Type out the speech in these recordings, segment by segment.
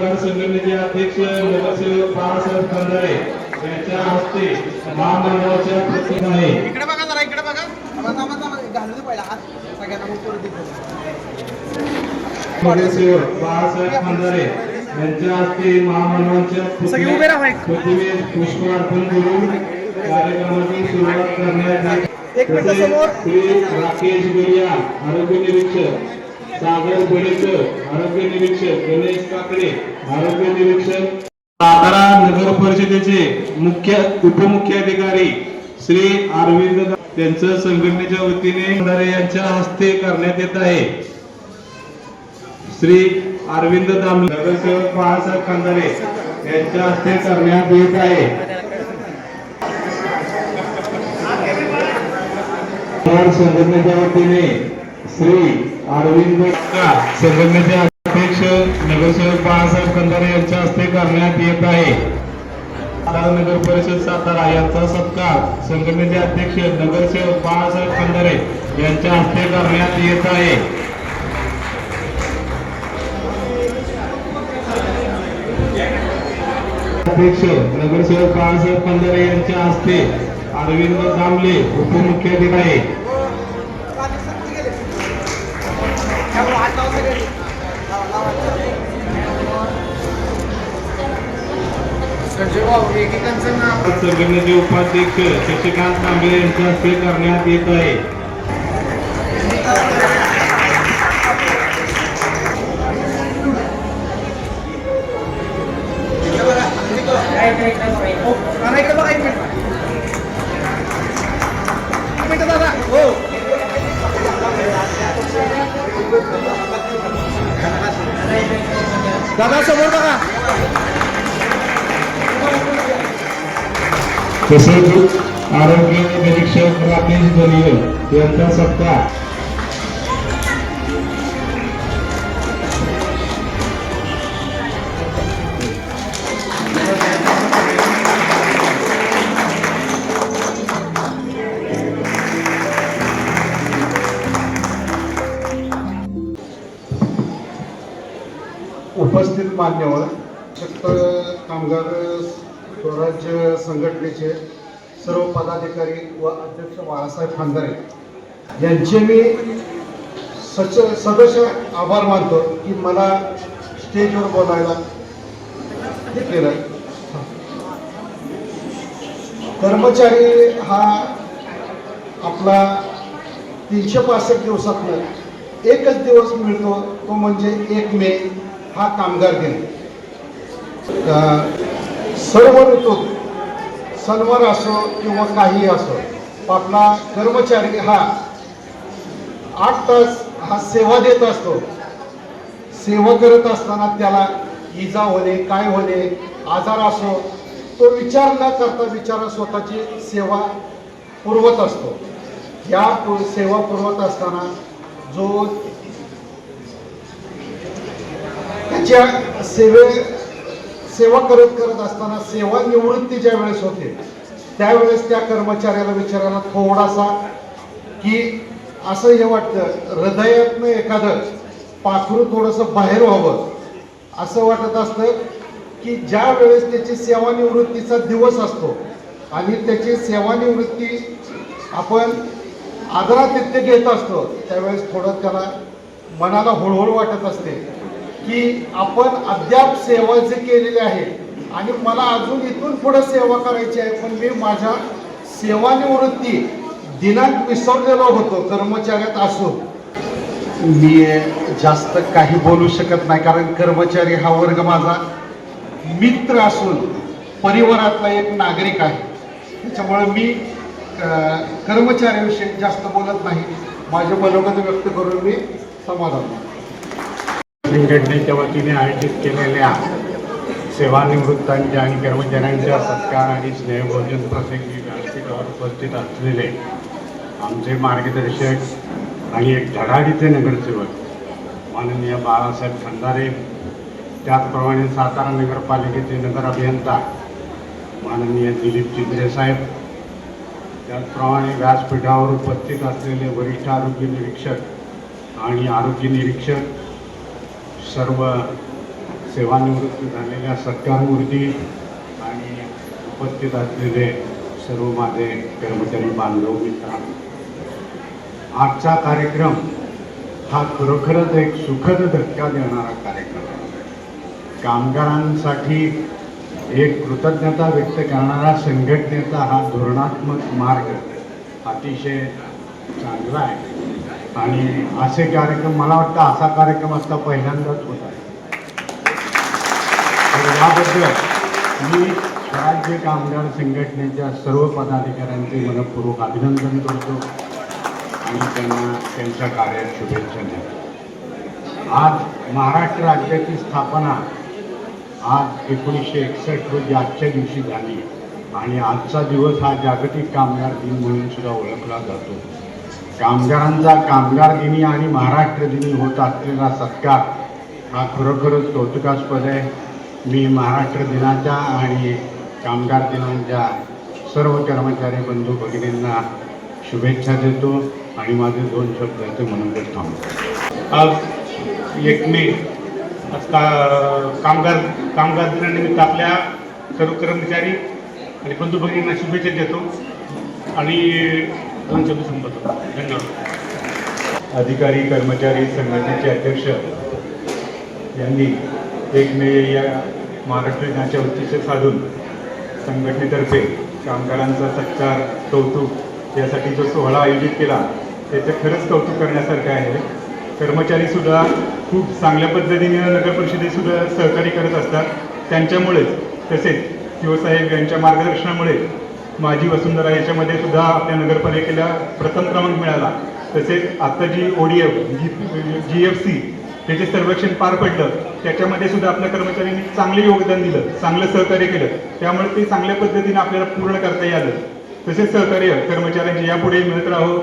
कामगार संघटनेचे अध्यक्ष नगरसेवक बाळासाहेब खंदारे यांच्या हस्ते महामंडळाच्या प्रसिद्ध आहे इकडे बघा जरा इकडे बघा. घालू पहिला हात सगळ्यांना मग. नगरसेवक बाळासाहेब खंदारे यांच्या हस्ते. प्रतिमेस पुष्प अर्पण करून कार्यक्रमाची सुरुवात करण्यात आली. तसेच. श्री राकेश गुरिया आरोग्य निरीक्षक सागर बडेकर आरोग्य निरीक्षक गणेश काकडे आरोग्य निरीक्षक सातारा नगर परिषदेचे मुख्य उपमुख्याधिकारी श्री अरविंद त्यांचं संघटनेच्या वतीने खंदारे यांच्या हस्ते करण्यात येत आहे. श्री अरविंद दामले नगरसेवक बाळासाहेब खांदारे यांच्या हस्ते करण्यात येत आहे. संघटनेच्या वतीने श्री अरविंद का संघटनेचे अध्यक्ष नगरसेवक बाळासाहेब कंधारे यांच्या हस्ते करण्यात येत आहे. नगर परिषद सातारा यांचा सत्कार संघटनेचे अध्यक्ष नगरसेवक बाळासाहेब कंधारे यांच्या हस्ते करण्यात येत आहे. अध्यक्ष नगरसेवक बाळासाहेब कंधारे यांच्या हस्ते अरविंद दामले उपमुख्याधिकारी. संघटनेचे उपाध्यक्ष शशिकांत तांबे यांच्या हस्ते करण्यात येत आहे इकडे बघा. तसेच आरोग्य निरीक्षक राकेश दलिये यांचा सत्कार. उपस्थित मान्यवर स्वराज्य संघटनेचे सर्व पदाधिकारी व अध्यक्ष बाळासाहेब खांदारे यांचे मी सच सदस्य आभार मानतो की मला स्टेजवर बोलायला हे केलं. कर्मचारी हा आपला तीनशे पासष्ट दिवसातनं एकच दिवस मिळतो तो म्हणजे एक मे हा कामगार दिन. सर्व ऋतूत सणवार असो किंवा काही असो आपला कर्मचारी हा आठ तास हा सेवा देत असतो. सेवा करत असताना त्याला इजा होणे काय होणे आजार असो तो विचार न करता विचार स्वतःची सेवा पुरवत असतो. या सेवा पुरवत असताना जो त्याच्या सेवे सेवा करत करत असताना सेवा निवृत्ती ज्या वेळेस होते त्यावेळेस त्या कर्मचाऱ्याला विचारायला थोडासा की असं हे वाटतं हृदयातनं एखादं पाखरू थोडंसं बाहेर व्हावं. असं वाटत असतं की ज्या वेळेस त्याची सेवानिवृत्तीचा दिवस असतो आणि त्याची सेवानिवृत्ती आपण आदरातिथ्य घेत असतो त्यावेळेस थोडं त्याला मनाला हळूहळू वाटत असते. की आपण अद्याप सेवा जे केलेली आहे आणि मला अजून इथून पुढे सेवा करायची आहे पण मी माझ्या सेवानिवृत्ती दिनांक विसरलेलो होतो कर्मचाऱ्यात असून. मी जास्त काही बोलू शकत नाही कारण कर्मचारी हा वर्ग माझा मित्र असून परिवारातला एक नागरिक आहे. त्याच्यामुळे मी कर्मचाऱ्याविषयी जास्त बोलत नाही. माझे मनोगत व्यक्त करून मी समाधान संघटनेच्या वतीने आयोजित केलेल्या सेवानिवृत्तांच्या आणि कर्मचाऱ्यांच्या सत्कार आणि स्नेहभोजन प्रसंगी व्यासपीठावर उपस्थित असलेले आमचे मार्गदर्शक आणि एक धडाडीचे नगरसेवक माननीय बाळासाहेब खंदारे त्याचप्रमाणे सातारा नगरपालिकेचे नगर अभियंता माननीय दिलीप चिंद्रे साहेब त्याचप्रमाणे व्यासपीठावर उपस्थित असलेले वरिष्ठ आरोग्य निरीक्षक आणि आरोग्य निरीक्षक सर्व सेवानिवृत्त झालेल्या सत्कारमूर्ती आणि उपस्थित असलेले सर्व माझे कर्मचारी बांधव मित्र. आजचा कार्यक्रम हा खरोखरच एक सुखद धक्का देणारा कार्यक्रम आहे. कामगारांसाठी एक कृतज्ञता व्यक्त करणारा संघटनेचा हा धोरणात्मक मार्ग अतिशय चांगला आहे. आणि असे कार्यक्रम मला वाटतं असा कार्यक्रम आता पहिल्यांदाच होत आहे. तर याबद्दल मी राज्य कामगार संघटनेच्या सर्व पदाधिकाऱ्यांचे मनपूर्वक अभिनंदन करतो आणि त्यांना त्यांच्या कार्यात शुभेच्छा देतो. आज महाराष्ट्र राज्याची स्थापना आज एकोणीसशे एकसष्ट रोजी आजच्या दिवशी झाली आणि आजचा दिवस हा जागतिक कामगार दिन म्हणून सुद्धा ओळखला जातो. कामगारांचा कामगार दिनी आणि महाराष्ट्र दिनी होत असलेला सत्कार हा खरोखरच कौतुकास्पद आहे. मी महाराष्ट्र दिनाच्या आणि कामगार दिनांच्या सर्व कर्मचारी बंधू भगिनींना शुभेच्छा देतो आणि माझे दोन शब्दाचे मनोगत थांबतो आज एक मे आज का कामगार कामगार दिनानिमित्त आपल्या सर्व कर्मचारी आणि बंधू भगिनींना शुभेच्छा देतो. आणि दोन शब्द धन्यवाद. अधिकारी कर्मचारी संघटनेचे अध्यक्ष यांनी एक मे या महाराष्ट्र दिनाच्या उद्दिष्ट साधून संघटनेतर्फे कामगारांचा सत्कार कौतुक यासाठी जो सोहळा आयोजित केला त्याचं खरंच कौतुक करण्यासारखं आहे. कर्मचारीसुद्धा खूप चांगल्या पद्धतीने नगर परिषदेसुद्धा सहकार्य करत असतात. त्यांच्यामुळेच तसेच शिवसाहेब यांच्या मार्गदर्शनामुळे माझी वसुंधरा याच्यामध्ये सुद्धा आपल्या नगरपालिकेला प्रथम क्रमांक मिळाला. तसेच आता जी ओ डी एफ जी जी एफ सी त्याचे सर्वेक्षण पार पडलं त्याच्यामध्ये सुद्धा आपल्या कर्मचाऱ्यांनी चांगले योगदान दिलं चांगलं सहकार्य केलं. त्यामुळे ते चांगल्या पद्धतीने आपल्याला पूर्ण करता यालं. तसेच सहकार्य कर्मचाऱ्यांचे यापुढे मिळत राहो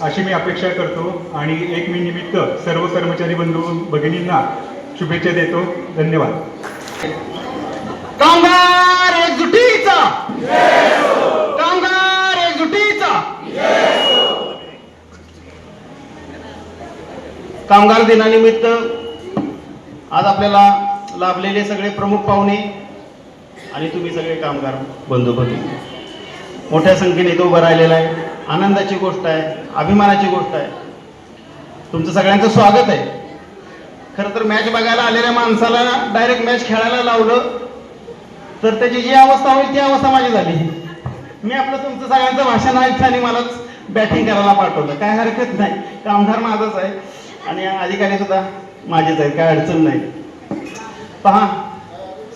अशी मी अपेक्षा करतो. आणि एक मी निमित्त सर्व कर्मचारी बंधू भगिनींना शुभेच्छा देतो. धन्यवाद. कामगार एकजुटीचा कामगार एकजुटीचा कामगार दिनानिमित्त आज आपल्याला लाभलेले सगळे प्रमुख पाहुणे आणि तुम्ही सगळे कामगार बंधू भगिनी मोठ्या संख्येने इथं उभं राहिलेला आहे. आनंदाची गोष्ट आहे. अभिमानाची गोष्ट आहे. तुमचं सगळ्यांचं स्वागत आहे. खरं तर मॅच बघायला आलेल्या माणसाला डायरेक्ट मॅच खेळायला लावलं. तर त्याची जी अवस्था होईल ती अवस्था माझी झाली. मी आपलं तुमचं सगळ्यांचं भाषण ऐकलं आणि मलाच बॅटिंग करायला पाठवलं. काय हरकत नाही. कामगार माझाच आहे. आणि अधिकारी सुद्धा माझेच आहेत काय अडचण नाही. पहा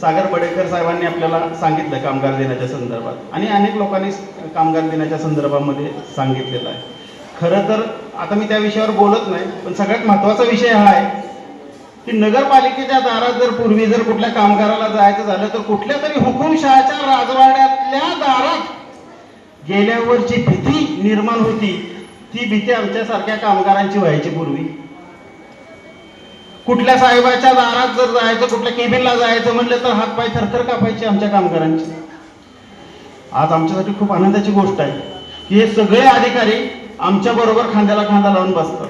सागर बडेकर साहेबांनी आपल्याला सांगितलं कामगार दिनाच्या संदर्भात. आणि अनेक लोकांनी कामगार दिनाच्या संदर्भामध्ये सांगितलेलं आहे. खरं तर आता मी त्या विषयावर बोलत नाही पण सगळ्यात महत्त्वाचा विषय हा आहे की नगरपालिकेच्या दारात जर पूर्वी जर कुठल्या कामगाराला जायचं झालं तर कुठल्या तरी हुकुमशहाच्या राजवाड्यातल्या दारात गेल्यावर जी भीती निर्माण होती. ती भीती आमच्यासारख्या कामगारांची व्हायची पूर्वी. कुठल्या साहेबाच्या दारात जर जायचं कुठल्या केबिनला जायचं म्हणलं तर हातपाय थरथर कापायचे आमच्या कामगारांचे. आज आमच्यासाठी खूप आनंदाची गोष्ट आहे. की हे सगळे अधिकारी आमच्या बरोबर खांद्याला खांदा लावून बसतात.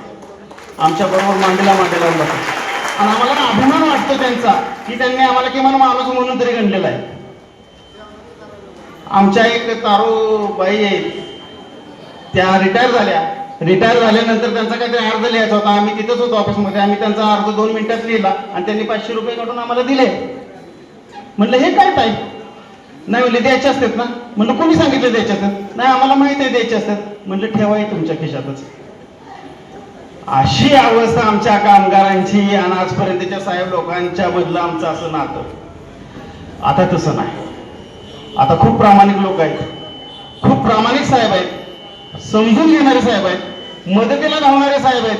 आमच्या बरोबर मांडीला मांडी लावून बसतात. आणि आम्हाला ना अभिमान वाटतो त्यांचा की त्यांनी आम्हाला किमान माणूस म्हणून तरी गणलेला आहे. आमच्या एक तारू बाई आहेत. त्या रिटायर झाल्या. रिटायर झाल्यानंतर त्यांचा काहीतरी अर्ज लिहायचा होता. आम्ही तिथंच होतो ऑफिसमध्ये. आम्ही त्यांचा अर्ज दोन मिनिटात लिहिला आणि त्यांनी पाचशे रुपये काढून आम्हाला दिले. म्हणलं हे काय ताई? नाही म्हणले द्यायचे असतात ना. म्हणलं कोणी सांगितलं द्यायचे असतात? नाही आम्हाला माहीत आहे द्यायचे असतात. म्हणलं ठेवा तुमच्या खिशातच. अशी अवस्था आमच्या कामगारांची आणि आजपर्यंतच्या साहेब लोकांच्या मधलं आमचं असं नातं. आता तसं नाही. आता खूप प्रामाणिक लोक आहेत. खूप प्रामाणिक साहेब आहेत. समजून घेणारे साहेब आहेत. मदतीला धावणारे साहेब आहेत.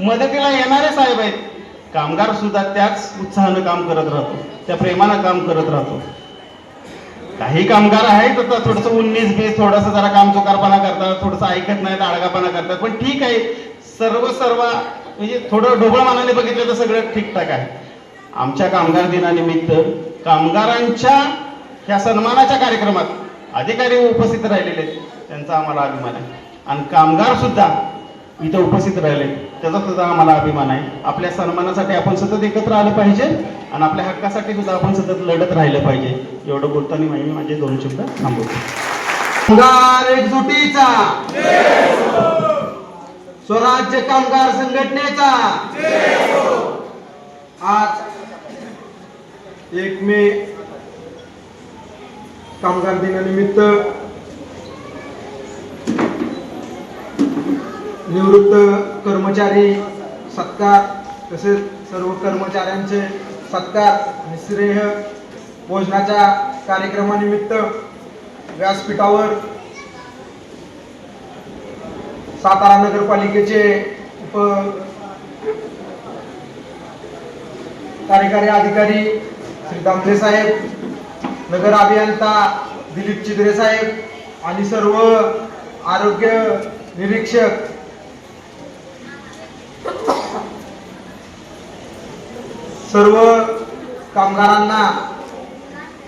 मदतीला येणारे साहेब आहेत. कामगार सुद्धा त्याच उत्साहानं काम करत राहतो. त्या प्रेमानं काम करत राहतो. काही कामगार आहेत आता थोडस उन्नीस बीस थोडस जरा काम चुकारपणा करतात थोडस ऐकत नाहीत आडगापणा करतात. पण ठीक आहे सर्व सर्व म्हणजे थोडं ढोबळ मानाने बघितलं तर सगळं ठीकठाक आहे. आमच्या कामगार दिनानिमित्त कामगारांच्या ह्या सन्मानाच्या कार्यक्रमात अधिकारी उपस्थित राहिलेले आहेत. त्यांचा आम्हाला अभिमान आहे. आणि कामगार सुद्धा इथं उपस्थित राहिले. त्याचा सुद्धा आम्हाला अभिमान आहे. आपल्या सन्मानासाठी आपण सतत एकत्र आलं पाहिजे आणि आपल्या हक्कासाठी सुद्धा आपण सतत लढत राहिलं पाहिजे. एवढं बोलताना मी माझे दोन शब्द थांबवतो. एकजुटीचा. स्वराज्य कामगार संघटनेचा. आज एक मे कामगार दिनानिमित्त निवृत्त कर्मचारी सत्कार तसेच सर्व कर्मचाऱ्यांचे सत्कार आणि श्रेय भोजनाच्या कार्यक्रमानिमित्त व्यासपीठावर सातारा नगरपालिकेचे उप कार्यकारी अधिकारी श्री दामले साहेब नगर अभियंता दिलीप चिद्रे साहेब आणि सर्व आरोग्य निरीक्षक सर्व कामगारांना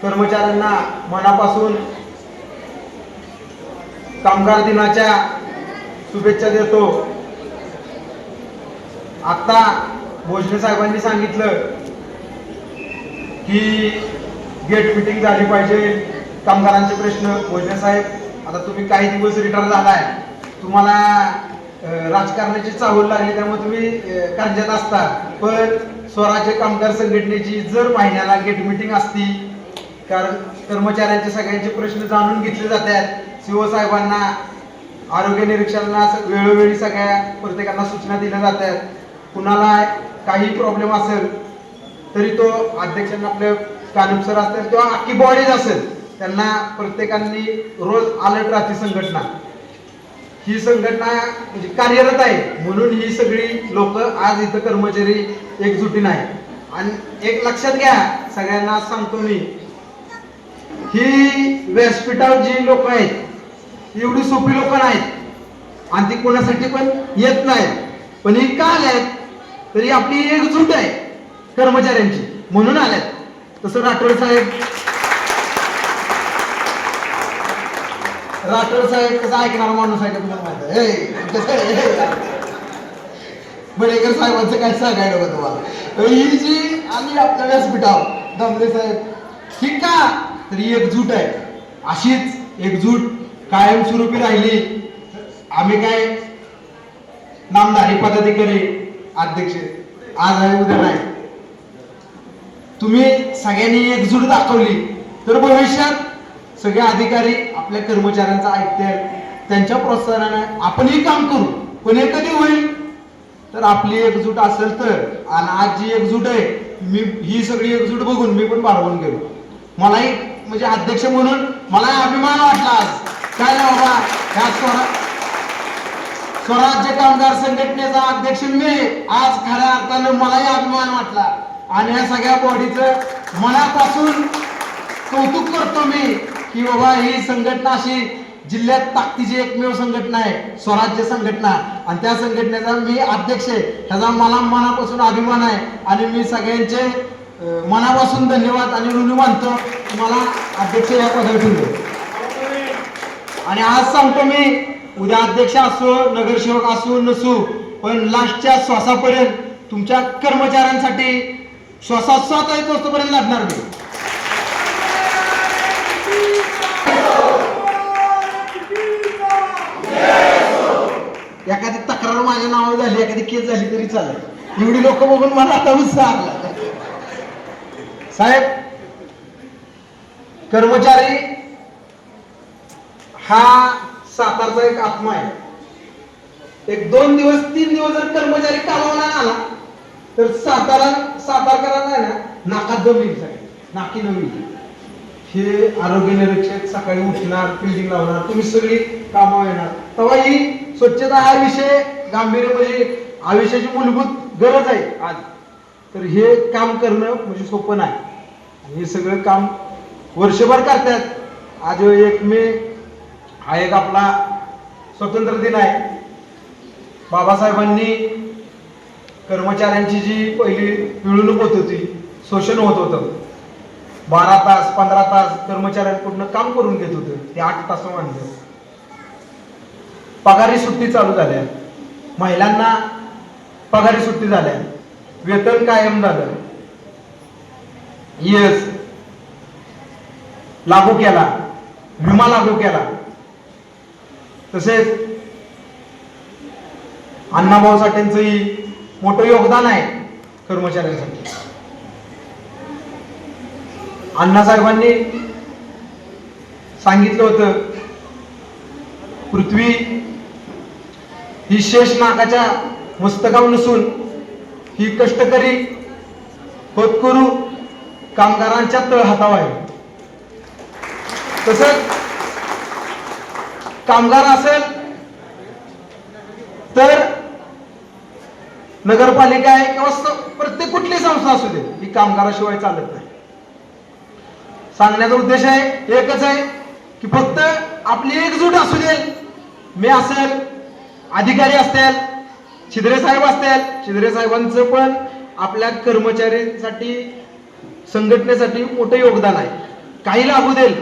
कर्मचाऱ्यांना मनापासून कामगार दिनाच्या शुभेच्छा देतो. आता भोजने साहेबांनी सांगितलं की गेट मिटिंग झाली पाहिजे. कामगारांचे प्रश्न. भोजने साहेब आता तुम्ही काही दिवस रिटायर झालाय. तुम्हाला राजकारणाची चाहूल लागली त्यामुळे तुम्ही अं, कर्जात असता. पण स्वराज्य कामगार संघटनेची जर महिन्याला गेट मिटिंग असती कारण कर्मचाऱ्यांचे सगळ्यांचे प्रश्न जाणून घेतले जातात. सीओ साहेबांना आरोग्य निरीक्षणाला असं वेळोवेळी सगळ्या प्रत्येकांना सूचना दिल्या जातात. कुणाला काही प्रॉब्लेम असेल तरी तो अध्यक्षांना आपल्या कानूप असेल किंवा अख्खी बॉडीज असेल त्यांना प्रत्येकांनी रोज अलर्ट राहते संघटना. ही संघटना म्हणजे कार्यरत आहे. म्हणून ही सगळी लोक आज इथं कर्मचारी एकजुटीन आहे आणि एक लक्षात घ्या सगळ्यांना सांगतो मी. ही व्यासपीठावर जी लोक आहेत एवढी सोपी लोक नाहीत. आणि ती कोणासाठी पण येत नाही पण ही का आल्यात? तरी आपली एकजूट आहे कर्मचाऱ्यांची. म्हणून आल्यात. तसं राठोड साहेब राठोड साहेब कसं ऐकणार माणूस आहे माहिती आहे? कसं बडेकर साहेबांचं काय सांगायला बघ तुम्हाला? ही जी आम्ही आपल्या व्यासपीठावर दामले साहेब ठीक का? तरी एकजूट आहे. अशीच एकजूट कायमस्वरूपी राहिली. आम्ही काय नामधारी पदाधिकारी अध्यक्ष आज आहे उद्या नाही. तुम्ही सगळ्यांनी एकजूट दाखवली. तर भविष्यात सगळे अधिकारी आपल्या कर्मचाऱ्यांचा ऐकतात त्यांच्या प्रोत्साहनाने आपणही काम करू. पण हे कधी होईल? तर आपली एकजूट असेल तर आणि आज जी एकजूट आहे मी ही सगळी एकजूट बघून मी पण बाळगून गेलो. मलाही म्हणजे अध्यक्ष म्हणून मला अभिमान वाटला आज. काय बाबा ह्या स्वरा स्वराज्य कामगार संघटनेचा अध्यक्ष मी आज खऱ्या अर्थानं मलाही अभिमान वाटला. आणि या सगळ्या बॉडीचं मनापासून कौतुक करतो मी. की बाबा ही संघटना अशी जिल्ह्यात ताकदीची एकमेव संघटना आहे स्वराज्य संघटना. आणि त्या संघटनेचा मी अध्यक्ष आहे. ह्याचा मला मनापासून अभिमान आहे. आणि मी सगळ्यांचे मनापासून धन्यवाद आणि ऋणी मानतो मला अध्यक्ष या पदावर ठेवले. आणि आज सांगतो मी उद्या अध्यक्ष असो नगरसेवक असो नसू पण लास्टच्या श्वासापर्यंत तुमच्या कर्मचाऱ्यांसाठी श्वासात येत असतोपर्यंत लढणार मी एखादी तक्रार माझ्या नावावर झाली एखादी केस झाली तरी चालेल. एवढी लोक बघून मला आता उत्साह आला. साहेब कर्मचारी हा सातारचा एक आत्मा आहे. एक दोन दिवस तीन दिवस जर कर्मचारी कामाला आला तर सातारा सातारकरांना ना नाकात दम येईल नाकी नवी हे आरोग्य निरीक्षक सकाळी उठणार फिल्डिंग लावणार तुम्ही सगळी कामं येणार. तेव्हा ही स्वच्छता हा विषय गांभीर्य म्हणजे आयुष्याची मूलभूत गरज आहे आज. तर हे काम करणं म्हणजे सोपं नाही. आणि हे सगळं काम वर्षभर करतात. आज एक मे हा एक आपला स्वतंत्र दिन आहे. बाबासाहेबांनी कर्मचाऱ्यांची जी पहिली पिळवणूक होत होती शोषण होत होतं. बारा तास पंधरा तास कर्मचाऱ्यांकडून काम करून घेत होते. ते आठ तास मानलं. पगारी सुट्टी चालू झाल्या. महिलांना पगारी सुट्टी झाल्या. वेतन कायम झालं. येस लागू केला. विमा लागू केला. तसेच अण्णाभाऊ साठेंचंही मोठं योगदान आहे कर्मचाऱ्यांसाठी. अण्णासाहेबांनी सांगितलं होतं पृथ्वी ही शेष नाकाच्या मस्तकावर नसून ही कष्टकरी होतकरू कामगारांच्या तळहातावर आहे. तसंच कामगार असेल तर नगरपालिका आहे किंवा प्रत्येक कुठली संस्था असू दे ही कामगाराशिवाय चालत नाही. सांगण्याचा उद्देश आहे एकच आहे की फक्त आपली एकजूट असू दे. मी असेल अधिकारी असतील छिद्रे साहेब असतील छिद्रे साहेबांचं पण आपल्या कर्मचाऱ्यांसाठी संघटनेसाठी मोठं योगदान आहे. काही लागू देईल.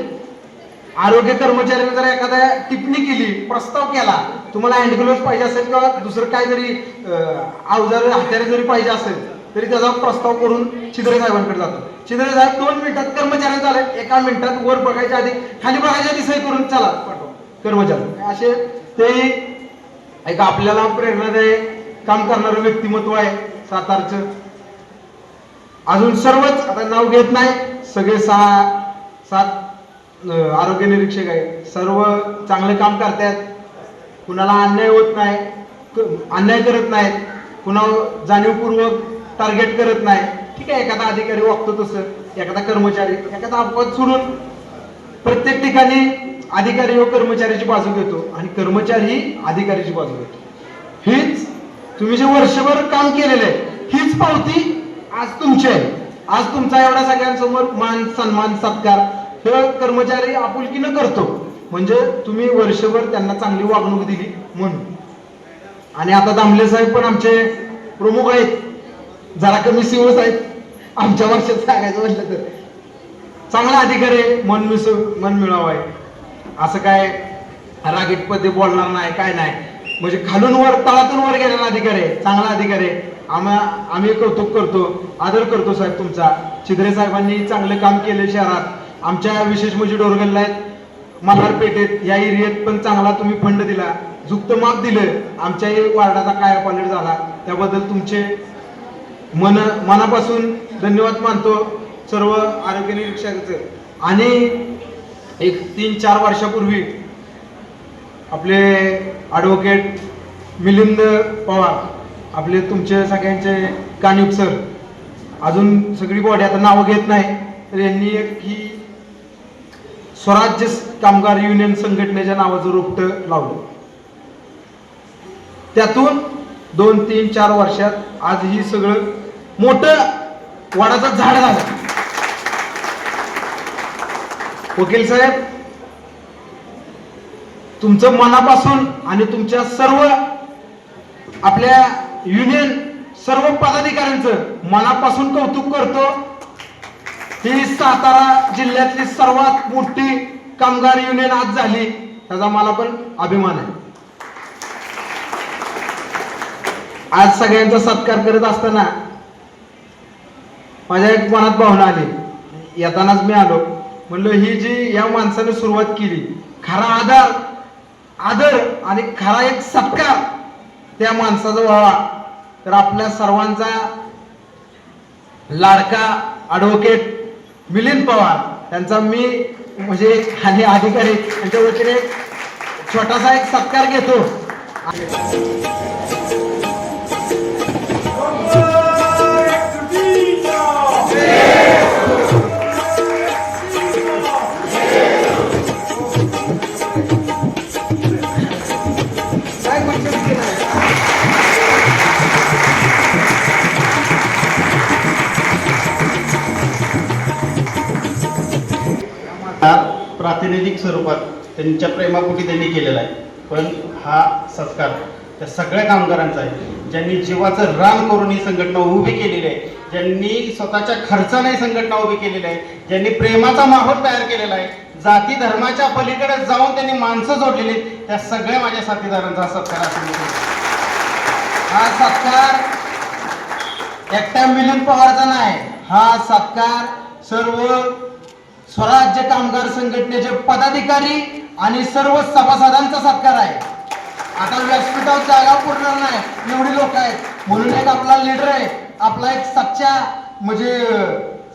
आरोग्य कर्मचाऱ्यांनी जर एखाद्या टिप्पणी केली प्रस्ताव केला तुम्हाला हँड ग्लोव्ह पाहिजे असेल किंवा दुसरं काय जरी अवजार हत्यारे जरी पाहिजे असेल तरी त्याचा प्रस्ताव करून छिद्रे साहेबांकडे जातो. शिंदे साहेब दोन मिनिटात कर्मचाऱ्यांचा आले एका मिनिटात वर बघायच्या आधी खाली बघायच्या आधी सही करून चला. पाठवा कर्मचारी. असे ते एक आपल्याला प्रेरणादायी काम करणारं व्यक्तिमत्व आहे सातारचं. अजून सर्वच आता नाव घेत नाही. सगळे सहा सात आरोग्य निरीक्षक आहे सर्व चांगले काम करतायत. कुणाला अन्याय होत नाही अन्याय करत नाहीत. कुणा जाणीवपूर्वक टार्गेट करत नाही. ठीक आहे एखादा अधिकारी वागतो तसं एखादा कर्मचारी एखादा अपवाद सोडून प्रत्येक ठिकाणी अधिकारी व कर्मचाऱ्याची बाजू घेतो आणि कर्मचारी ही अधिकाऱ्याची बाजू घेतो. हीच तुम्ही जे वर्षभर काम केलेलं आहे हीच पावती आज तुमची आहे. आज तुमचा एवढा सगळ्यांसमोर मान सन्मान सत्कार हे कर्मचारी आपुलकीनं करतो. म्हणजे तुम्ही वर्षभर त्यांना चांगली वागणूक दिली म्हणून. आणि आता दामले साहेब पण आमचे प्रमुख आहेत. जरा कमी सिवस आहेत आमच्या वर्षात सांगायचं म्हटलं तर. चांगला अधिकारी आहे मन मिस मन मिळावं आहे. असं काय रागीट पद्धती बोलणार नाही काय नाही. म्हणजे खालून वर तळातून वर गेलेला अधिकारी आहे चांगला अधिकारी आहे. आम्हा आम्ही कौतुक करतो आदर करतो साहेब तुमचा. छिद्रे साहेबांनी चांगलं काम केलं शहरात. आमच्या विशेष म्हणजे डोरगल्ला आहेत मल्हार पेठेत या एरियात पण चांगला तुम्ही फंड दिला. झुक्त माप दिलं. आमच्याही वार्डाचा काय पॉलिट झाला त्याबद्दल तुमचे मन मनापासून धन्यवाद मानतो सर्व आरोग्य निरीक्षकाचं. आणि एक तीन चार वर्षापूर्वी आपले ॲडव्होकेट मिलिंद पवार आपले तुमचे सगळ्यांचे कानिप सर अजून सगळी बॉडी आता नावं घेत नाही तर यांनी एक ही स्वराज्य कामगार युनियन संघटनेच्या नावाचं रोपटं लावलं. त्यातून दोन तीन चार वर्षात आज ही सगळं मोठं वडाचं झाड झालं. वकील साहेब तुमचं मनापासून आणि तुमच्या सर्व आपल्या युनियन सर्व पदाधिकाऱ्यांचं मनापासून कौतुक करतो. ही सातारा जिल्ह्यातली सर्वात मोठी कामगार युनियन आज झाली त्याचा मला पण अभिमान आहे. आज सगळ्यांचा सत्कार करत असताना माझ्या एक मनात भावना आली. येतानाच मी आलो. म्हणलं ही जी या माणसाने सुरुवात केली खरा आधार आदर आणि खरा एक सत्कार त्या माणसाचा व्हावा तर आपल्या सर्वांचा लाडका ॲडव्होकेट मिलिंद पवार त्यांचा मी म्हणजे आणि अधिकारी यांच्या वतीने छोटासा एक सत्कार घेतो. प्रातिनिधिक स्वरूपात त्यांच्या प्रेमापोटी त्यांनी केलेला आहे. पण हा सत्कार त्या सगळ्या कामगारांचा आहे. ज्यांनी जीवाचं रान करून ही संघटना उभी केलेली आहे ज्यांनी स्वतःच्या खर्चाने ही संघटना उभी केलेली आहे ज्यांनी प्रेमाचा माहोल तयार केलेला आहे जाती धर्माच्या पलीकडे जाऊन त्यांनी माणसं जोडलेली त्या सगळ्या माझ्या साथीदारांचा सत्कार असेल हा सत्कार एकट्या मिलन पवारचा नाही. हा सत्कार सर्व स्वराज्य कामगार संघटनेचे पदाधिकारी आणि सर्व सभासदांचा सत्कार आहे. आता व्यासपीठावर जागा पुरणार नाही. एवढी लोक आहेत. म्हणून एक आपला लीडर आहे. आपला एक सच्चा म्हणजे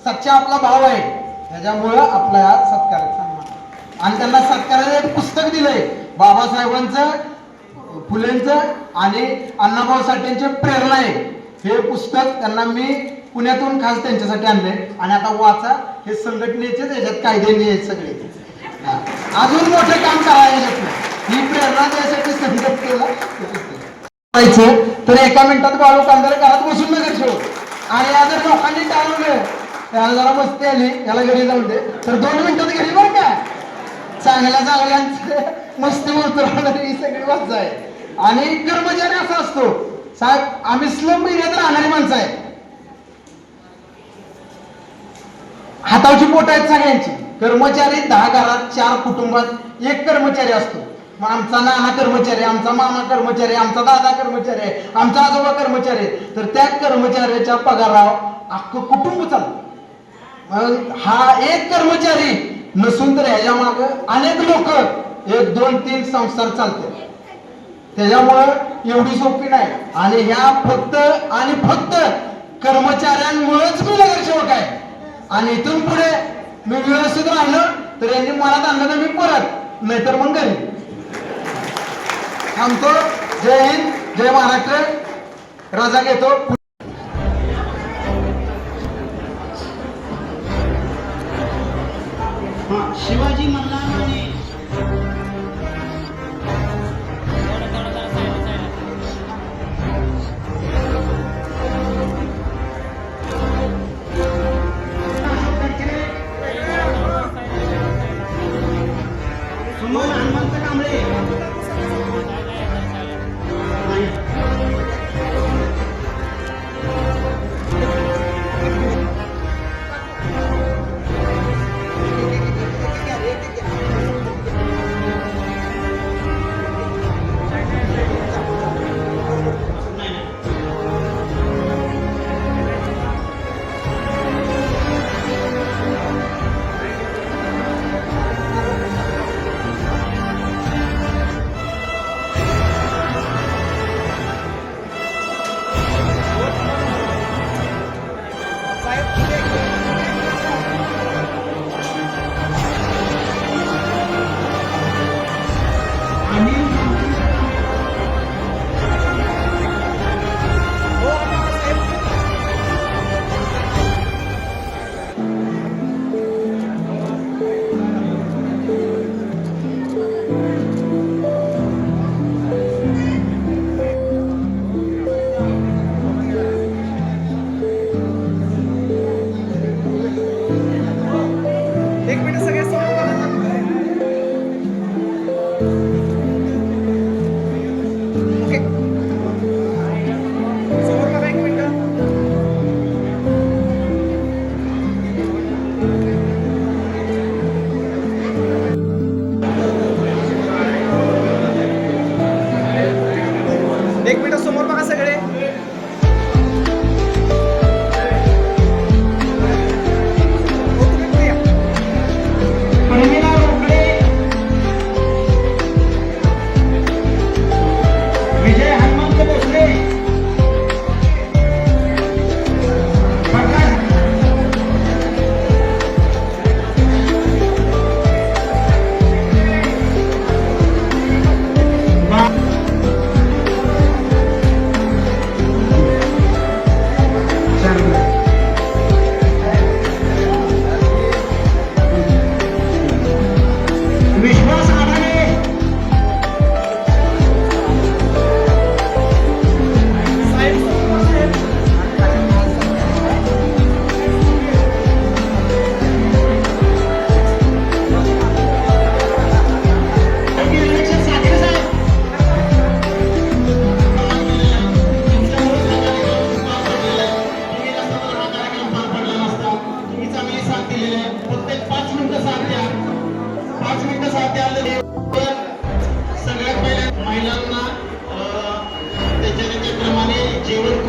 सच्चा आपला भाव आहे. त्याच्यामुळं आपला हा सत्कार आहे, सन्मान आणि त्यांना सत्काराचं एक पुस्तक दिलंय. बाबासाहेबांचं फुलेंचं आणि अण्णाभाऊ साठेंचे प्रेरणा आहे. हे पुस्तक त्यांना मी पुण्यातून खास त्यांच्यासाठी आणले आणि आता वाचा हे संघटनेचेच याच्यात कायदे आहेत सगळे. अजून मोठं काम करायला ही प्रेरणा द्यायसाठी संघटनेला तर एका मिनिटात बाळू कांदारे घरात बसून नगर ठेव आणि या जर लोकांनी टाळवलं त्याला जरा मस्ती आली याला घरी जाऊन दे. तर दोन मिनिटात घरी बरं का? चांगल्या चांगल्यांचे मस्ती उतरवणारी ही सगळी वाच आहे. आणि कर्मचारी असा असतो साहेब आम्ही स्लम एरियात राहणारी माणसं आहे. हातावची पोट आहेत सगळ्यांची. कर्मचारी दहा घरात चार कुटुंबात एक कर्मचारी असतो. मग आमचा नाना कर्मचारी आमचा मामा कर्मचारी आमचा दादा कर्मचारी आहे आमचा आजोबा कर्मचारी आहे तर त्या कर्मचाऱ्याच्या पगारावर अख्खं कुटुंब चालतं. मग हा एक कर्मचारी नसून तर ह्याच्या माग अनेक लोक एक दोन तीन संसार चालते त्याच्यामुळं एवढी सोपी नाही. आणि ह्या फक्त आणि फक्त कर्मचाऱ्यांमुळेच मी नगरसेवक आहे आणि इथून पुढे मी व्यवस्थित राहिलो तर यांनी मनात आणलं तर मी परत नाहीतर मग घरी. थांबतो. जय हिंद जय महाराष्ट्र. रजा घेतो. शिवाजी महाराज महिलांना त्याच्या त्याच्याप्रमाणे जेवण